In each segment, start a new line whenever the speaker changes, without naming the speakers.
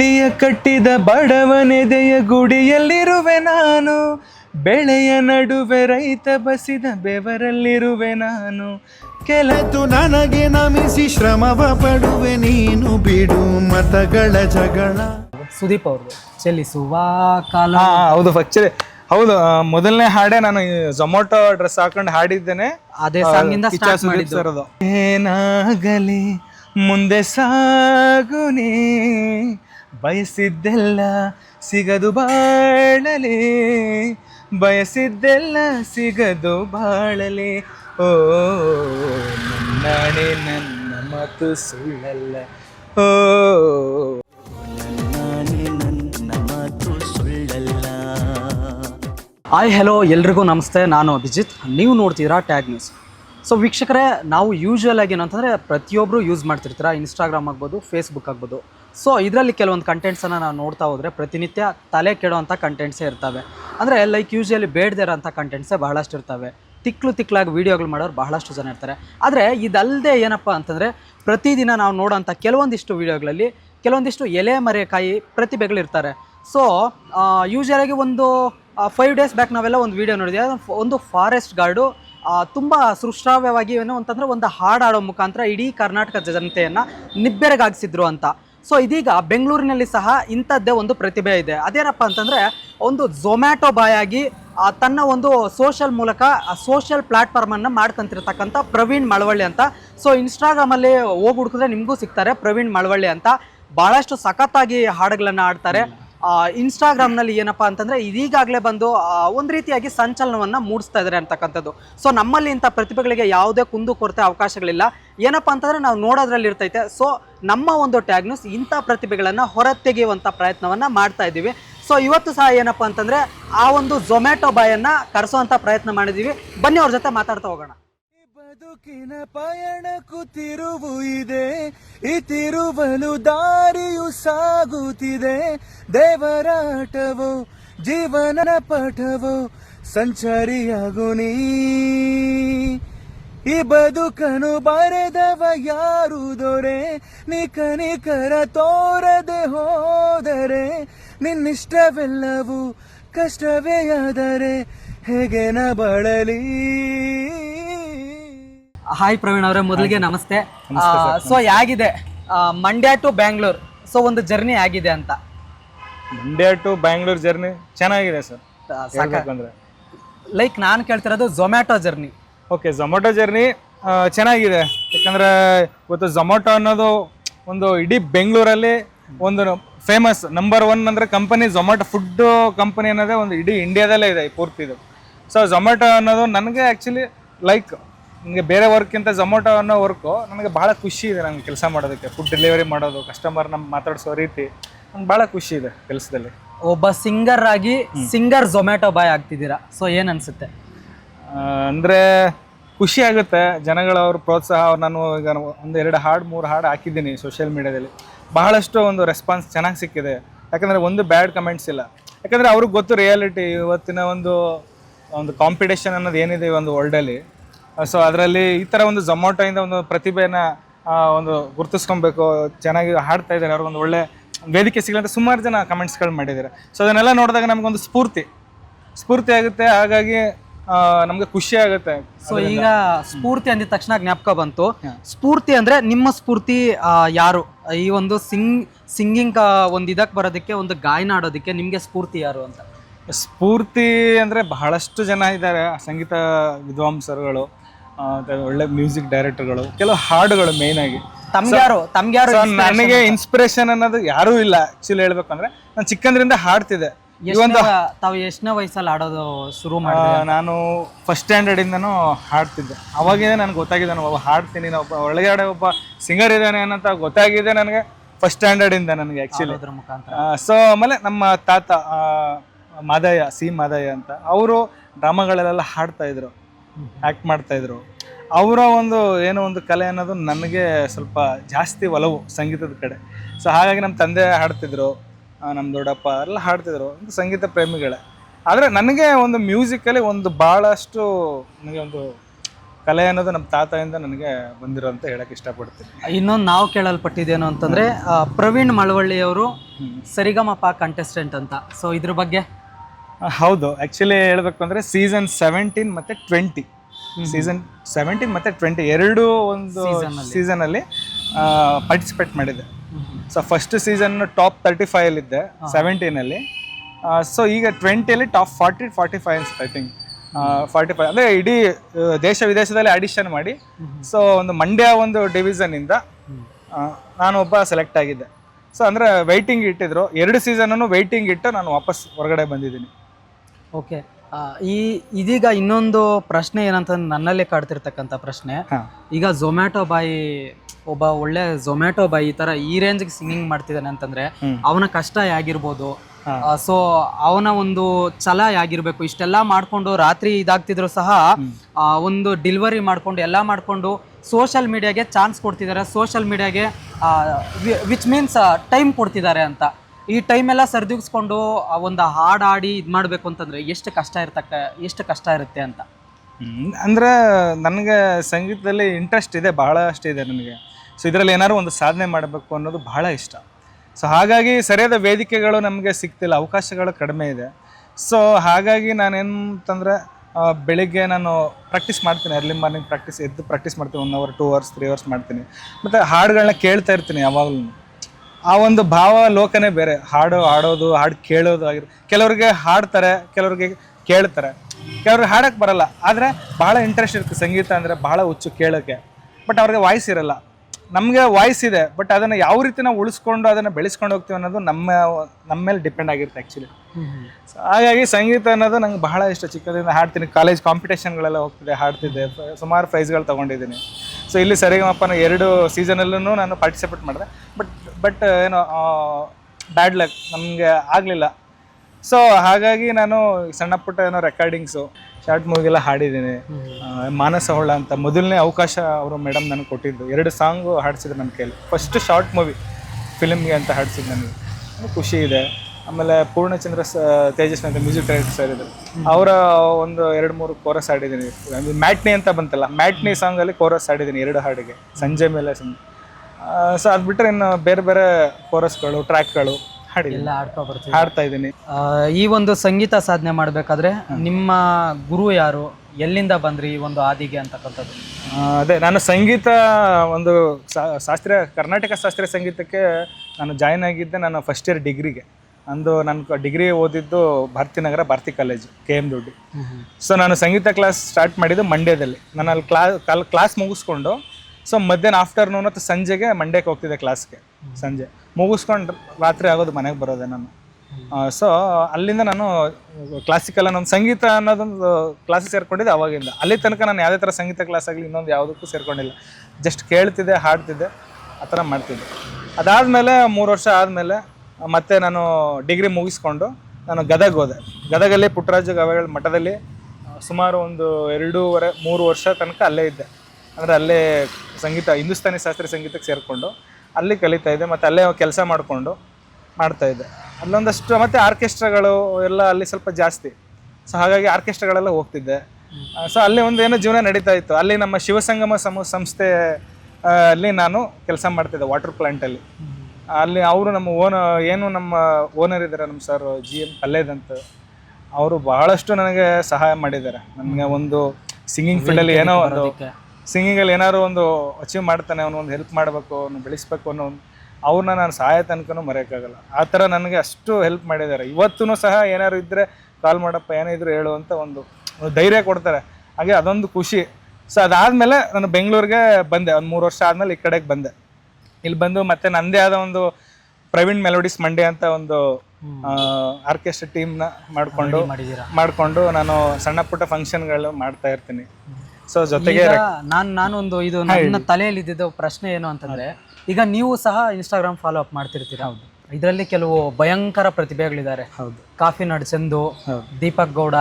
ಗುಡಿಯ ಕಟ್ಟಿದ ಬಡವನೆದೆಯ ಗುಡಿಯಲ್ಲಿರುವೆ ನಾನು. ಬೆಳೆಯ ನಡುವೆ ರೈತ ಬಸಿದ ಬೆವರಲ್ಲಿರುವೆ ನಾನು.
ಕೆಲತು ನನಗೆ ನಮಿಸಿ ಶ್ರಮವ ಪಡುವೆ ನೀನು ಬಿಡು ಮತಗಳ ಜಗಳ.
ಸುದೀಪ್ ಅವ್ರದ್ದು ಚಲಿಸುವ ಕಾಲ.
ಹಾ ಹೌದು ಆಕ್ಚುಲಿ ಹೌದು ಆ, ಮೊದಲನೇ ಹಾಡೆ ನಾನು ಝೊಮ್ಯಾಟೊ ಡ್ರೆಸ್ ಹಾಕೊಂಡು ಹಾಡಿದ್ದೇನೆ.
ಅದೇ
ಆ,
ಸಾಂಗ್ ಇಂದ
ಕಿಚ್ಚ
ಸ್ಟಾರ್ಟ್
ಸುದೀಪ್
ಮಾಡಿದ್ದು.
ಸರ್ ಅದು. ಏನಾಗಲಿ ಮುಂದೆ ಸಾಗುನಿ ಬಯಸಿದ್ದೆಲ್ಲ ಸಿಗದು ಬಾಳಲೆ, ಬಯಸಿದ್ದೆಲ್ಲ ಸಿಗದು ಬಾಳಲೆ. ಓ, ನನ್ನಾಣೆ, ನನ್ನ ಮಾತು ಸುಳ್ಳಲ್ಲ. ಓ
ಹಾಯ್ ಹೆಲೋ ಎಲ್ರಿಗೂ ನಮಸ್ತೆ. ನಾನು ಅಭಿಜಿತ್. ನೀವು ನೋಡ್ತೀರಾ ಟ್ಯಾಗ್ ನ್ಯೂಸ್ ಸೊ ವೀಕ್ಷಕರೇ, ನಾವು ಯೂಶ್ವಲ್ ಆಗಿ ಏನಂತಂದರೆ ಪ್ರತಿಯೊಬ್ಬರು ಯೂಸ್ ಮಾಡ್ತಿರ್ತೀರ ಇನ್ಸ್ಟಾಗ್ರಾಮ್ ಆಗ್ಬೋದು ಫೇಸ್ಬುಕ್ ಆಗ್ಬೋದು. ಸೊ ಇದರಲ್ಲಿ ಕೆಲವೊಂದು ಕಂಟೆಂಟ್ಸನ್ನು ನಾವು ನೋಡ್ತಾ ಹೋದರೆ ಪ್ರತಿನಿತ್ಯ ತಲೆ ಕೆಡುವಂಥ ಕಂಟೆಂಟ್ಸೇ ಇರ್ತವೆ. ಅಂದರೆ ಲೈಕ್ ಯೂಶ್ವಲಿ ಬೇಡದೇ ಇರೋಂಥ ಕಂಟೆಂಟ್ಸೇ ಬಹಳಷ್ಟು ಇರ್ತವೆ. ತಿಕ್ಲು ತಿಕ್ಲಾಗಿ ವೀಡಿಯೋಗಳು ಮಾಡೋರು ಬಹಳಷ್ಟು ಜನ ಇರ್ತಾರೆ. ಆದರೆ ಇದಲ್ಲದೆ ಏನಪ್ಪ ಅಂತಂದರೆ, ಪ್ರತಿದಿನ ನಾವು ನೋಡೋಂಥ ಕೆಲವೊಂದಿಷ್ಟು ವೀಡಿಯೋಗಳಲ್ಲಿ ಕೆಲವೊಂದಿಷ್ಟು ಎಲೆ ಮರೆಕಾಯಿ ಪ್ರತಿಭೆಗಳಿರ್ತಾರೆ ಸೊ ಯೂಶಲಾಗಿ ಒಂದು ಫೈವ್ ಡೇಸ್ ಬ್ಯಾಕ್ ನಾವೆಲ್ಲ ಒಂದು ವೀಡಿಯೋ ನೋಡಿದ್ವಿ. ಒಂದು ಫಾರೆಸ್ಟ್ ಗಾರ್ಡು ತುಂಬ ಸೃಷ್ಟಾವ್ಯವಾಗಿ ಏನು ಅಂತಂದರೆ ಒಂದು ಹಾಡು ಹಾಡೋ ಮುಖಾಂತರ ಇಡೀ ಕರ್ನಾಟಕ ಜನತೆಯನ್ನು ನಿಬ್ಬೆರಗಾಗಿಸಿದ್ರು ಅಂತ. ಸೊ ಇದೀಗ ಬೆಂಗಳೂರಿನಲ್ಲಿ ಸಹ ಇಂಥದ್ದೇ ಒಂದು ಪ್ರತಿಭೆ ಇದೆ. ಅದೇನಪ್ಪ ಅಂತಂದರೆ, ಒಂದು ಝೊಮ್ಯಾಟೊ ಬಾಯ್ ಆಗಿ ತನ್ನ ಒಂದು ಸೋಷಲ್ ಮೂಲಕ ಸೋಷಿಯಲ್ ಪ್ಲಾಟ್ಫಾರ್ಮನ್ನು ಮಾಡ್ಕೊಂತಿರ್ತಕ್ಕಂಥ ಪ್ರವೀಣ್ ಮಳವಳ್ಳಿ ಅಂತ. ಸೊ ಇನ್ಸ್ಟಾಗ್ರಾಮಲ್ಲಿ ಹೋಗಿ ಹುಡುಕಿದ್ರೆ ನಿಮಗೂ ಸಿಗ್ತಾರೆ ಪ್ರವೀಣ್ ಮಳವಳ್ಳಿ ಅಂತ. ಭಾಳಷ್ಟು ಸಖತ್ತಾಗಿ ಹಾಡುಗಳನ್ನು ಆಡ್ತಾರೆ ಇನ್ಸ್ಟಾಗ್ರಾಮ್ನಲ್ಲಿ ಏನಪ್ಪ ಅಂತಂದರೆ ಇದೀಗಾಗಲೇ ಬಂದು ಒಂದು ರೀತಿಯಾಗಿ ಸಂಚಲನವನ್ನು ಮೂಡಿಸ್ತಾ ಇದ್ದಾರೆ ಅಂತಕ್ಕಂಥದ್ದು. ಸೊ ನಮ್ಮಲ್ಲಿ ಇಂಥ ಪ್ರತಿಭೆಗಳಿಗೆ ಯಾವುದೇ ಕುಂದು ಕೊರತೆ ಅವಕಾಶಗಳಿಲ್ಲ. ಏನಪ್ಪ ಅಂತಂದರೆ ನಾವು ನೋಡೋದ್ರಲ್ಲಿ ಇರ್ತೈತೆ. ಸೊ ನಮ್ಮ ಒಂದು ಟ್ಯಾಗ್ ನ್ಯೂಸ್ ಇಂಥ ಪ್ರತಿಭೆಗಳನ್ನು ಹೊರತೆಗೆಯುವಂಥ ಪ್ರಯತ್ನವನ್ನು ಮಾಡ್ತಾ ಇದ್ದೀವಿ. ಸೊ ಇವತ್ತು ಸಹ ಏನಪ್ಪ ಅಂತಂದರೆ ಆ ಒಂದು ಝೊಮ್ಯಾಟೊ ಬಾಯನ್ನು ಕರೆಸೋವಂಥ ಪ್ರಯತ್ನ ಮಾಡಿದ್ದೀವಿ. ಬನ್ನಿ ಅವ್ರ ಜೊತೆ ಮಾತಾಡ್ತಾ ಹೋಗೋಣ.
ಬದುಕಿನ ಪಯಣಕ್ಕೂ ತಿರುವು ಇದೆ. ಈ ತಿರುವಲು ದಾರಿಯು ಸಾಗುತ್ತಿದೆ. ದೇವರಾಟವು ಜೀವನ ಪಠವು, ಸಂಚಾರಿಯಾಗು ನೀ. ಈ ಬದುಕನು ಬರೆದವ ಯಾರು ದೊರೆ? ನೀ ಕನಿಕರ ತೋರದೆ ಹೋದರೆ ನಿನ್ನಿಷ್ಟವೆಲ್ಲವೂ ಕಷ್ಟವೇ ಆದರೆ ಹೇಗೆ ನ ಬಳಲಿ?
ಹಾಯ್ ಪ್ರವೀಣ್ ಅವರೇ. ಮೊದಲಿಗೆ ನಮಸ್ತೆ. ಸೊ ಹೇಗಿದೆ? ಮಂಡ್ಯ ಟು ಬ್ಯಾಂಗ್ಳೂರ್. ಸೊ ಒಂದು ಜರ್ನಿ ಆಗಿದೆ ಅಂತ.
ಮಂಡ್ಯ ಟು ಬ್ಯಾಂಗ್ಳೂರ್ ಜರ್ನಿ ಚೆನ್ನಾಗಿದೆ ಸರ್.
ಲೈಕ್ ನಾನು ಕೇಳ್ತಿರೋದು Zomato journey.
Okay Zomato journey ಚೆನ್ನಾಗಿದೆ. ಯಾಕಂದ್ರೆ ಇವತ್ತು ಝೊಮ್ಯಾಟೊ ಅನ್ನೋದು ಒಂದು ಇಡೀ ಬೆಂಗಳೂರಲ್ಲಿ ಒಂದು ಫೇಮಸ್ ನಂಬರ್ ಒನ್ ಅಂದರೆ ಕಂಪನಿ ಝೊಮ್ಯಾಟೊ ಫುಡ್ ಕಂಪನಿ ಅನ್ನೋದೇ ಒಂದು ಇಡೀ ಇಂಡಿಯಾದಲ್ಲೇ ಇದೆ ಪೂರ್ತಿ ಇದು. ಸೊ ಝೊಮ್ಯಾಟೊ ಅನ್ನೋದು ನನಗೆ ಆ್ಯಕ್ಚುಲಿ ಲೈಕ್ ನನಗೆ ಬೇರೆ ವರ್ಕ್ಕಿಂತ ಝೊಮ್ಯಾಟೊ ಅನ್ನೋ ವರ್ಕು ನನಗೆ ಭಾಳ ಖುಷಿ ಇದೆ ನನಗೆ ಕೆಲಸ ಮಾಡೋದಕ್ಕೆ ಫುಡ್ ಡೆಲಿವರಿ ಮಾಡೋದು ಕಸ್ಟಮರ್ ಕಸ್ಟಮರ್ನ ಮಾತಾಡಿಸೋ ರೀತಿ ನಂಗೆ ಭಾಳ ಖುಷಿ ಇದೆ ಕೆಲಸದಲ್ಲಿ.
ಒಬ್ಬ ಸಿಂಗರ್ ಆಗಿ ಸಿಂಗರ್ ಝೊಮ್ಯಾಟೊ ಬಾಯ್ ಆಗ್ತಿದ್ದೀರಾ? ಸೊ ಏನು ಅನ್ಸುತ್ತೆ?
ಅಂದರೆ ಖುಷಿ ಆಗುತ್ತೆ ಜನಗಳ ಅವ್ರ ಪ್ರೋತ್ಸಾಹ ಅವ್ರು ನಾನು ಈಗ ಒಂದು ಎರಡು ಹಾಡು ಮೂರು ಹಾಡು ಹಾಕಿದ್ದೀನಿ ಸೋಷಿಯಲ್ ಮೀಡಿಯಾದಲ್ಲಿ ಬಹಳಷ್ಟು ಒಂದು ರೆಸ್ಪಾನ್ಸ್ ಚೆನ್ನಾಗಿ ಸಿಕ್ಕಿದೆ. ಯಾಕಂದರೆ ಒಂದು ಬ್ಯಾಡ್ ಕಮೆಂಟ್ಸ್ ಇಲ್ಲ. ಯಾಕಂದರೆ ಅವ್ರಿಗೆ ಗೊತ್ತು ರಿಯಾಲಿಟಿ ಇವತ್ತಿನ ಒಂದು ಒಂದು ಕಾಂಪಿಟೇಷನ್ ಅನ್ನೋದು ಏನಿದೆ ಒಂದು ವರ್ಲ್ಡಲ್ಲಿ ಸೊ ಅದರಲ್ಲಿ ಈ ಥರ ಒಂದು ಝೊಮ್ಯಾಟೊಯಿಂದ ಒಂದು ಪ್ರತಿಭೆನ ಒಂದು ಗುರುತಿಸ್ಕೊಬೇಕು. ಚೆನ್ನಾಗಿ ಹಾಡ್ತಾ ಇದ್ದಾರೆ. ಅವ್ರಿಗೊಂದು ಒಳ್ಳೆ ವೇದಿಕೆ ಸಿಗಲಿ ಅಂತ ಸುಮಾರು ಜನ ಕಮೆಂಟ್ಸ್ಗಳು ಮಾಡಿದ್ದಾರೆ. ಸೊ ಅದನ್ನೆಲ್ಲ ನೋಡಿದಾಗ ನಮಗೊಂದು ಸ್ಫೂರ್ತಿ. ಸ್ಫೂರ್ತಿ ಆಗುತ್ತೆ. ಹಾಗಾಗಿ ನಮಗೆ ಖುಷಿ ಆಗುತ್ತೆ.
ಸೊ ಈಗ ಸ್ಫೂರ್ತಿ ಅಂದಿದ ತಕ್ಷಣ ಜ್ಞಾಪಕ ಬಂತು. ಸ್ಫೂರ್ತಿ ಅಂದ್ರೆ ನಿಮ್ಮ ಸ್ಫೂರ್ತಿ ಯಾರು? ಈ ಒಂದು ಸಿಂಗ್ ಸಿಂಗಿಂಗ್ ಒಂದು ಇದಕ್ಕೆ ಬರೋದಕ್ಕೆ ಒಂದು ಗಾಯನ ಆಡೋದಕ್ಕೆ ನಿಮಗೆ ಸ್ಫೂರ್ತಿ ಯಾರು ಅಂತ?
ಸ್ಫೂರ್ತಿ ಅಂದರೆ ಬಹಳಷ್ಟು ಜನ ಇದ್ದಾರೆ. ಸಂಗೀತ ವಿದ್ವಾಂಸರುಗಳು. ಒಳ್ಳೆ ಮ್ಯೂಸಿಕ್ ಡೈರೆಕ್ಟರ್ಗಳು ಕೆಲವು ಹಾಡುಗಳು ಮೇನ್ ಆಗಿ.
ತಮ್ಗ್ಯಾರು ತಮ್ಗ್ಯಾರು
So, ನನಗೆ ಇನ್ಸ್ಪಿರೇಷನ್ ಅನ್ನೋದು ಯಾರು ಇಲ್ಲ ಆಕ್ಚುಲಿ ಹೇಳ್ಬೇಕಂದ್ರೆ. ನಾನು ಚಿಕ್ಕಂದ್ರಿಂದ ಹಾಡ್ತಿದ್ದೆ. ಈ ಒಂದು
ಎಷ್ಟನೇ ವ- ತಾವು ಎಷ್ಟನೇ ವಯಸ್ಸಲ್ಲಿ ಆಡೋದು ಶುರು
ಆ,
ಮಾಡಿದ್ರಿ?
ನಾನು ಫಸ್ಟ್ ಸ್ಟ್ಯಾಂಡರ್ಡ್ ಸ್ಟ್ಯಾಂಡರ್ಡಿಂದನೂ ಹಾಡ್ತಿದ್ದೆ. ಅವಾಗೇ ನನಗೆ ಗೊತ್ತಾಗಿದೆ ನಾನು ಒಬ್ಬ ಹಾಡ್ತೀನಿ ನಾನು ಒಬ್ಬ ಒಳಗಡೆ ಒಬ್ಬ ಸಿಂಗರ್ ಇದ್ದಾನೆ ಅನ್ನೋಂತ ಗೊತ್ತಾಗಿದೆ ನನಗೆ ಫಸ್ಟ್ ಸ್ಟ್ಯಾಂಡರ್ಡ್ ಇಂದ ನನಗೆ ಆಕ್ಚುಲಿ
ಅದ್ರ ಮುಖಾಂತರ.
ಸೊ ಆಮೇಲೆ ನಮ್ಮ ತಾತ ಆ, ಮಾದಯ್ಯ ಸಿ ಮಾದಯ್ಯ ಅಂತ ಅವರು ಡ್ರಾಮಾಗಳಲ್ಲೆಲ್ಲ ಹಾಡ್ತಾ ಇದ್ರು. ಆ್ಯಕ್ಟ್ ಮಾಡ್ತಾ ಇದ್ರು. ಅವರ ಒಂದು ಏನೋ ಒಂದು ಕಲೆ ಅನ್ನೋದು ನನಗೆ ಸ್ವಲ್ಪ ಜಾಸ್ತಿ ಒಲವು ಸಂಗೀತದ ಕಡೆ. ಸೊ ಹಾಗಾಗಿ ನಮ್ಮ ತಂದೆ ಹಾಡ್ತಿದ್ರು. ನಮ್ಮ ದೊಡ್ಡಪ್ಪ ಎಲ್ಲ ಹಾಡ್ತಿದ್ರು. ಒಂದು ಸಂಗೀತ ಪ್ರೇಮಿಗಳೇ. ಆದರೆ ನನಗೆ ಒಂದು ಮ್ಯೂಸಿಕಲ್ಲಿ ಒಂದು ಭಾಳಷ್ಟು ನನಗೆ ಒಂದು ಕಲೆ ಅನ್ನೋದು ನಮ್ಮ ತಾತಯಿಂದ ನನಗೆ ಬಂದಿರೋ ಅಂತ ಹೇಳಕ್ಕೆ ಇಷ್ಟಪಡ್ತೀನಿ.
ಇನ್ನೊಂದು ನಾವು ಕೇಳಲ್ಪಟ್ಟಿದ್ದೇನು ಅಂತಂದರೆ ಪ್ರವೀಣ್ ಮಳವಳ್ಳಿಯವರು ಸರಿಗಮಪ ಕಂಟೆಸ್ಟೆಂಟ್ ಅಂತ. ಸೊ ಇದ್ರ ಬಗ್ಗೆ?
ಹೌದು. ಆ್ಯಕ್ಚುಲಿ ಹೇಳ್ಬೇಕು ಅಂದರೆ ಸೀಸನ್ ಸೆವೆಂಟೀನ್ ಮತ್ತು ಟ್ವೆಂಟಿ ಸೀಸನ್ ಸೆವೆಂಟೀನ್ ಮತ್ತು ಟ್ವೆಂಟಿ ಎರಡು ಒಂದು ಸೀಸನಲ್ಲಿ ಪಾರ್ಟಿಸಿಪೇಟ್ ಮಾಡಿದ್ದೆ so first season top thirty ಫೈವಲ್ಲಿದ್ದೆ ಸೆವೆಂಟೀನಲ್ಲಿ ಸೊ ಈಗ ಟ್ವೆಂಟಿಯಲ್ಲಿ ಟಾಪ್ ಫಾರ್ಟಿ ಫಾರ್ಟಿ ಫೈವ್ ಅನ್ಸುತ್ತೆ ಐ ಥಿಂಕ್ ಫಾರ್ಟಿ ಫೈವ್ ಅಂದರೆ ಇಡೀ ದೇಶ ವಿದೇಶದಲ್ಲಿ ಆಡಿಷನ್ ಮಾಡಿ ಸೊ ಒಂದು ಮಂಡ್ಯ ಒಂದು ಡಿವಿಷನಿಂದ ನಾನು ಒಬ್ಬ ಸೆಲೆಕ್ಟ್ ಆಗಿದ್ದೆ. ಸೊ ಅಂದರೆ ವೈಟಿಂಗ್ ಇಟ್ಟಿದ್ರು. ಎರಡು ಸೀಸನನ್ನು ವೈಟಿಂಗ್ ಇಟ್ಟು ನಾನು ವಾಪಸ್ ಹೊರಗಡೆ ಬಂದಿದ್ದೀನಿ.
ಓಕೆ. ಈ ಇದೀಗ ಇನ್ನೊಂದು ಪ್ರಶ್ನೆ ಏನಂತ ನನ್ನಲ್ಲೇ ಕಾಡ್ತಿರ್ತಕ್ಕಂಥ ಪ್ರಶ್ನೆ. ಈಗ ಝೊಮ್ಯಾಟೊ ಬಾಯಿ ಒಬ್ಬ ಒಳ್ಳೆ ಝೊಮ್ಯಾಟೊ ಬಾಯಿ ಈ ತರ ಈ ರೇಂಜ್ಗೆ ಸಿಂಗಿಂಗ್ ಮಾಡ್ತಿದ್ದಾನೆ ಅಂತಂದ್ರೆ. ಅವನ ಕಷ್ಟ ಹೇಗಿರ್ಬೋದು
ಹಾ.
ಸೊ ಅವನ ಒಂದು ಛಲ ಯಾಗಿರ್ಬೇಕು. ಇಷ್ಟೆಲ್ಲ ಮಾಡ್ಕೊಂಡು ರಾತ್ರಿ ಇದಾಗ್ತಿದ್ರು ಸಹ ಒಂದು ಡಿಲಿವರಿ ಮಾಡ್ಕೊಂಡು ಎಲ್ಲ ಮಾಡ್ಕೊಂಡು ಸೋಷಿಯಲ್ ಮೀಡಿಯಾಗೆ ಚಾನ್ಸ್ ಕೊಡ್ತಿದ್ದಾರೆ ಸೋಷಿಯಲ್ ಮೀಡಿಯಾಗೆ ವಿಚ್ ಮೀನ್ಸ್ ಟೈಮ್ ಕೊಡ್ತಿದ್ದಾರೆ ಅಂತ. ಈ ಟೈಮ್ ಎಲ್ಲ ಸರಿದೂಗಿಸ್ಕೊಂಡು ಒಂದು ಹಾಡು ಹಾಡಿ ಇದು ಮಾಡಬೇಕು ಅಂತಂದರೆ ಎಷ್ಟು ಕಷ್ಟ ಇರ್ತಕ್ಕ, ಎಷ್ಟು ಕಷ್ಟ ಇರುತ್ತೆ ಅಂತ.
ಅಂದ್ರೆ ನನಗೆ ಸಂಗೀತದಲ್ಲಿ ಇಂಟ್ರೆಸ್ಟ್ ಇದೆ, ಬಹಳಷ್ಟು ಇದೆ ನನಗೆ. ಸೊ ಇದರಲ್ಲಿ ಏನಾದ್ರು ಒಂದು ಸಾಧನೆ ಮಾಡಬೇಕು ಅನ್ನೋದು ಬಹಳ ಇಷ್ಟ. ಸೊ ಹಾಗಾಗಿ ಸರಿಯಾದ ವೇದಿಕೆಗಳು ನಮಗೆ ಸಿಗ್ತಿಲ್ಲ, ಅವಕಾಶಗಳು ಕಡಿಮೆ ಇದೆ. ಸೊ ಹಾಗಾಗಿ ನಾನೇನಂತಂದರೆ ಬೆಳಿಗ್ಗೆ ನಾನು ಪ್ರಾಕ್ಟೀಸ್ ಮಾಡ್ತೀನಿ ಅರ್ಲಿ ಮಾರ್ನಿಂಗ್ ಪ್ರಾಕ್ಟೀಸ್ ಎದ್ದು ಪ್ರಾಕ್ಟೀಸ್ ಮಾಡ್ತೀನಿ one hour two hours three hours ಮಾಡ್ತೀನಿ. ಮತ್ತು ಹಾಡುಗಳನ್ನ ಕೇಳ್ತಾ ಇರ್ತೀನಿ ಯಾವಾಗಲೂ ಆ ಒಂದು ಭಾವ ಲೋಕನೇ ಬೇರೆ. ಹಾಡು ಹಾಡೋದು, ಹಾಡು ಕೇಳೋದು ಆಗಿರ್, ಕೆಲವ್ರಿಗೆ ಹಾಡ್ತಾರೆ, ಕೆಲವ್ರಿಗೆ ಕೇಳ್ತಾರೆ. ಕೆಲವ್ರಿಗೆ ಹಾಡಕ್ಕೆ ಬರಲ್ಲ. ಆದರೆ ಬಹಳ ಇಂಟ್ರೆಸ್ಟ್ ಇರುತ್ತೆ ಸಂಗೀತ ಅಂದರೆ ಬಹಳ ಹುಚ್ಚು ಕೇಳೋಕ್ಕೆ ಬಟ್ ಅವ್ರಿಗೆ ವಾಯ್ಸ್ ಇರಲ್ಲ. ನಮಗೆ ವಾಯ್ಸ್ ಇದೆ ಬಟ್ ಅದನ್ನು ಯಾವ ರೀತಿ ನಾವು ಉಳಿಸ್ಕೊಂಡು ಅದನ್ನು ಬೆಳೆಸ್ಕೊಂಡು ಹೋಗ್ತೀವಿ ಅನ್ನೋದು ನಮ್ಮ ನಮ್ಮ ಮೇಲೆ ಡಿಪೆಂಡ್ ಆಗಿರುತ್ತೆ ಆ್ಯಕ್ಚುಲಿ ಹಾಗಾಗಿ ಸಂಗೀತ ಅನ್ನೋದು ನಂಗೆ ಬಹಳ ಇಷ್ಟ. ಚಿಕ್ಕದಿಂದ ಹಾಡ್ತೀನಿ. ಕಾಲೇಜ್ ಕಾಂಪಿಟೇಷನ್ಗಳೆಲ್ಲ ಹೋಗ್ತಿದೆ, ಹಾಡ್ತಿದ್ದೆ. ಸುಮಾರು ಪ್ರೈಸ್ಗಳು ತೊಗೊಂಡಿದ್ದೀನಿ. ಸೊ ಇಲ್ಲಿ ಸರಿಗಮಪ್ಪನ ಎರಡು ಸೀಸನಲ್ಲೂ ನಾನು ಪಾರ್ಟಿಸಿಪೇಟ್ ಮಾಡಿದೆ. ಬಟ್ ಬಟ್ ಏನೋ ಬ್ಯಾಡ್ ಲಕ್ ನಮಗೆ ಆಗಲಿಲ್ಲ. ಸೊ ಹಾಗಾಗಿ ನಾನು ಸಣ್ಣ ಪುಟ್ಟ ಏನೋ ರೆಕಾರ್ಡಿಂಗ್ಸು ಶಾರ್ಟ್ ಮೂವಿಗೆಲ್ಲ ಹಾಡಿದ್ದೀನಿ. ಮಾನಸ ಹೊಳ್ಳ ಅಂತ ಮೊದಲನೇ ಅವಕಾಶ ಅವರು ಮೇಡಮ್ ನನಗೆ ಕೊಟ್ಟಿದ್ದು. ಎರಡು ಸಾಂಗು ಹಾಡಿಸಿದ್ರು ನನ್ನ ಕೈಲಿ ಫಸ್ಟ್ ಶಾರ್ಟ್ ಮೂವಿ ಫಿಲ್ಮ್ಗೆ ಅಂತ ಹಾಡಿಸಿದ್ದು ನನಗೆ. ಖುಷಿ ಇದೆ. ಆಮೇಲೆ ಪೂರ್ಣಚಂದ್ರ ಸ ತೇಜಸ್ವಿ ಅಂತ ಮ್ಯೂಸಿಕ್ ಡೈರೆಕ್ಟರ್ ಸರ್ ಇದ್ದಾರೆ ಅವರ ಒಂದು ಎರಡು ಮೂರು ಕೋರಸ್ ಹಾಡಿದ್ದೀನಿ. ಮ್ಯಾಟ್ನಿ ಅಂತ ಬಂತಲ್ಲ ಮ್ಯಾಟ್ನಿ ಸಾಂಗಲ್ಲಿ ಕೋರಸ್ ಹಾಡಿದ್ದೀನಿ ಎರಡು ಹಾಡಿಗೆ. ಸಂಜೆ ಮೇಲೆ ಸೊ ಅದು ಬಿಟ್ಟರೆ ಇನ್ನು ಬೇರೆ ಬೇರೆ ಕೋರಸ್ಗಳು ಟ್ರ್ಯಾಕ್ಗಳು ಹಾಡಿಲ್ಲ
ಎಲ್ಲ ಆಡ್ಕೊ ಬರ್ತೀವಿ.
ಹಾಡ್ತಾ ಇದ್ದೀನಿ.
ಈ ಒಂದು ಸಂಗೀತ ಸಾಧನೆ ಮಾಡಬೇಕಾದ್ರೆ ನಿಮ್ಮ ಗುರು ಯಾರು? ಎಲ್ಲಿಂದ ಬಂದ್ರಿ ಈ ಒಂದು ಆದಿಗೆ ಅಂತಕ್ಕಂಥದ್ದು?
ಆ, ಅದೇ ನಾನು ಸಂಗೀತ ಒಂದು ಶಾ- ಶಾಸ್ತ್ರೀಯ ಕರ್ನಾಟಕ ಶಾಸ್ತ್ರೀಯ ಸಂಗೀತಕ್ಕೆ ನಾನು ಜಾಯ್ನ್ ಆಗಿದ್ದೆ ನಾನು ಫಸ್ಟ್ ಇಯರ್ ಡಿಗ್ರಿಗೆ ಅಂದು ನನ್ನ ಡಿಗ್ರಿ ಓದಿದ್ದು Bharathinagar Bharathi college K M ದುಡ್ಡು ಸೊ ನಾನು ಸಂಗೀತ ಕ್ಲಾಸ್ ಸ್ಟಾರ್ಟ್ ಮಾಡಿದ್ದು ಮಂಡ್ಯದಲ್ಲಿ. ನಾನು ಅಲ್ಲಿ ಕ್ಲಾ ಕಲ್ ಕ್ಲಾಸ್ ಮುಗಿಸ್ಕೊಂಡು ಸೊ ಮಧ್ಯಾಹ್ನ ಆಫ್ಟರ್ನೂನ್ ಅಥವಾ ಸಂಜೆಗೆ ಮಂಡ್ಯಕ್ಕೆ ಹೋಗ್ತಿದ್ದೆ ಕ್ಲಾಸ್ಗೆ ಸಂಜೆ. ಮುಗಿಸ್ಕೊಂಡು ರಾತ್ರಿ ಆಗೋದು ಮನೆಗೆ ಬರೋದೆ ನಾನು. ಸೊ ಅಲ್ಲಿಂದ ನಾನು ಕ್ಲಾಸಿಕಲ್ ಅನ್ನೊಂದು ಸಂಗೀತ ಅನ್ನೋದೊಂದು ಕ್ಲಾಸ್ ಸೇರ್ಕೊಂಡಿದ್ದೆ ಅವಾಗಿಂದ. ಅಲ್ಲಿ ತನಕ ನಾನು ಯಾವುದೇ ಥರ ಸಂಗೀತ ಕ್ಲಾಸ್ ಆಗಲಿ ಇನ್ನೊಂದು ಯಾವುದಕ್ಕೂ ಸೇರ್ಕೊಂಡಿಲ್ಲ. ಜಸ್ಟ್ ಕೇಳ್ತಿದ್ದೆ ಹಾಡ್ತಿದ್ದೆ ಆ ಥರ ಮಾಡ್ತಿದ್ದೆ. ಅದಾದಮೇಲೆ ಮೂರು ವರ್ಷ ಆದಮೇಲೆ ಮತ್ತೆ ನಾನು ಡಿಗ್ರಿ ಮುಗಿಸ್ಕೊಂಡು ನಾನು ಗದಗ ಹೋದೆ. ಗದಗಲ್ಲಿ ಪುಟ್ಟರಾಜ ಗವಾಯಿಗಳ ಮಠದಲ್ಲಿ ಸುಮಾರು ಒಂದು ಎರಡೂವರೆ ಮೂರು ವರ್ಷ ತನಕ ಅಲ್ಲೇ ಇದ್ದೆ. ಅಂದರೆ ಅಲ್ಲೇ ಸಂಗೀತ ಹಿಂದೂಸ್ತಾನಿ ಶಾಸ್ತ್ರೀಯ ಸಂಗೀತಕ್ಕೆ ಸೇರಿಕೊಂಡು ಅಲ್ಲಿ ಕಲಿತಾ ಇದ್ದೆ ಮತ್ತು ಅಲ್ಲೇ ಕೆಲಸ ಮಾಡಿಕೊಂಡು ಮಾಡ್ತಾ ಇದ್ದೆ. ಅಲ್ಲೊಂದಷ್ಟು ಮತ್ತು ಆರ್ಕೆಸ್ಟ್ರಾಗಳು ಎಲ್ಲ ಅಲ್ಲಿ ಸ್ವಲ್ಪ ಜಾಸ್ತಿ. ಸೊ ಹಾಗಾಗಿ ಆರ್ಕೆಸ್ಟ್ರಾಗಳೆಲ್ಲ ಹೋಗ್ತಿದ್ದೆ. ಸೊ ಅಲ್ಲಿ ಒಂದು ಏನೋ ಜೀವನ ನಡೀತಾ ಇತ್ತು. ಅಲ್ಲಿ ನಮ್ಮ ಶಿವಸಂಗಮ ಸಮ ಸಂಸ್ಥೆ ಅಲ್ಲಿ ನಾನು ಕೆಲಸ ಮಾಡ್ತಿದ್ದೆ ವಾಟರ್ ಪ್ಲಾಂಟಲ್ಲಿ ಅಲ್ಲಿ. ಅವರು ನಮ್ಮ ಓನ ಏನು ನಮ್ಮ ಓನರ್ ಇದ್ದಾರೆ ನಮ್ಮ ಸರ್ ಜಿ ಎಂ ಅಲ್ಲೇದಂತ ಅವರು ಬಹಳಷ್ಟು ನನಗೆ ಸಹಾಯ ಮಾಡಿದ್ದಾರೆ. ನನಗೆ ಒಂದು ಸಿಂಗಿಂಗ್ ಫೀಲ್ಡಲ್ಲಿ ಏನೋ ಒಂದು ಸಿಂಗಿಂಗಲ್ಲಿ ಏನಾದ್ರು ಒಂದು ಅಚೀವ್ ಮಾಡ್ತಾನೆ ಅವನು ಒಂದು ಹೆಲ್ಪ್ ಮಾಡಬೇಕು ಅವನು ಬೆಳೆಸ್ಬೇಕು ಅನ್ನೋ ಒಂದು ಅವ್ರನ್ನ ನಾನು ಸಹಾಯ ತನಕನೂ ಮರೆಯೋಕ್ಕಾಗಲ್ಲ. ಆ ಥರ ನನಗೆ ಅಷ್ಟು ಹೆಲ್ಪ್ ಮಾಡಿದ್ದಾರೆ. ಇವತ್ತೂ ಸಹ ಏನಾದ್ರು ಇದ್ದರೆ ಕಾಲ್ ಮಾಡಪ್ಪ ಏನೇ ಇದ್ದರೆ ಹೇಳು ಅಂತ ಒಂದು ಧೈರ್ಯ ಕೊಡ್ತಾರೆ. ಹಾಗೆ ಅದೊಂದು ಖುಷಿ. ಸೊ ಅದಾದಮೇಲೆ ನಾನು ಬೆಂಗಳೂರಿಗೆ ಬಂದೆ. ಒಂದು ಮೂರು ವರ್ಷ ಆದಮೇಲೆ ಈ ಕಡೆಗೆ ಬಂದೆ. ಇಲ್ಲಿ ಬಂದು ಮತ್ತೆ ನನ್ನದೇ ಆದ ಒಂದು ಪ್ರವೀಣ್ ಮೆಲೋಡಿಸ್ ಮಂಡ್ಯ ಅಂತ ಒಂದು ಆರ್ಕೆಸ್ಟ್ರಾ ಟೀಮ್ನ ಮಾಡಿಕೊಂಡು ಮಾಡಿಕೊಂಡು ನಾನು ಸಣ್ಣ ಪುಟ್ಟ ಫಂಕ್ಷನ್ಗಳು ಮಾಡ್ತಾ ಇರ್ತೀನಿ. ಸೊ ಜೊತೆಗೆ
ಈಗ ನಾನು ನಾನೊಂದು ಇದು ನನ್ನ ತಲೆಯಲ್ಲಿ ಇದ್ದಿದ್ದ ಪ್ರಶ್ನೆ ಏನು ಅಂತಂದ್ರೆ ಈಗ ನೀವು ಸಹ ಇನ್ಸ್ಟಾಗ್ರಾಮ್ ಫಾಲೋ ಅಪ್ ಮಾಡ್ತಿರ್ತೀರಾ? ಹೌದು. ಇದರಲ್ಲಿ ಕೆಲವು ಭಯಂಕರ ಪ್ರತಿಭೆಗಳಿದ್ದಾರೆ.
ಹೌದು.
ಕಾಫಿ ನಡ್
ಚಂದು
ದೀಪಕ್ ಗೌಡ